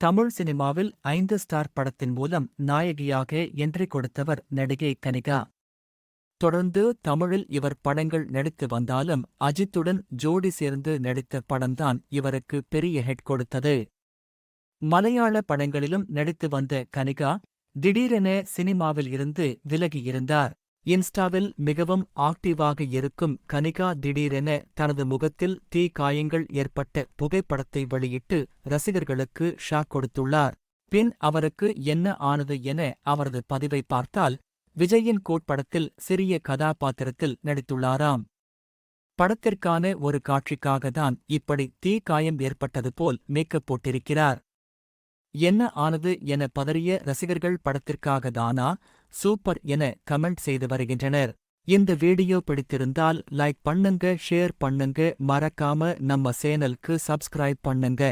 தமிழ் சினிமாவில் ஐந்து ஸ்டார் படத்தின் மூலம் நாயகியாக என்ட்ரி கொடுத்தவர் நடிகை கனிகா. தொடர்ந்து தமிழில் இவர் படங்கள் நடித்து வந்தாலும் அஜித்துடன் ஜோடி சேர்ந்து நடித்த படம்தான் இவருக்கு பெரிய ஹெட் கொடுத்தது. மலையாள படங்களிலும் நடித்து வந்த கனிகா திடீரென சினிமாவில் இருந்து விலகியிருந்தார். இன்ஸ்டாவில் மிகவும் ஆக்டிவாக இருக்கும் கனிகா திடீரென தனது முகத்தில் தீ காயங்கள் ஏற்பட்ட புகைப்படத்தை வெளியிட்டு ரசிகர்களுக்கு ஷாக் கொடுத்துள்ளார். பின் அவருக்கு என்ன ஆனது என அவரது பதிவை பார்த்தால் விஜயின் கோட்படத்தில் சிறிய கதாபாத்திரத்தில் நடித்துள்ளாராம். படத்திற்கான ஒரு காட்சிக்காக தான் இப்படி தீ காயம் ஏற்பட்டது போல் மேக்கப் போட்டிருக்கிறார். என்ன ஆனது என பதறிய ரசிகர்கள் படத்திற்காக தானா? சூப்பர் என கமெண்ட் செய்து வருகின்றனர். இந்த வீடியோ பிடித்திருந்தால் லைக் பண்ணுங்க ஷேர் பண்ணுங்க மறக்காம நம்ம சேனலுக்கு சப்ஸ்கிரைப் பண்ணுங்க.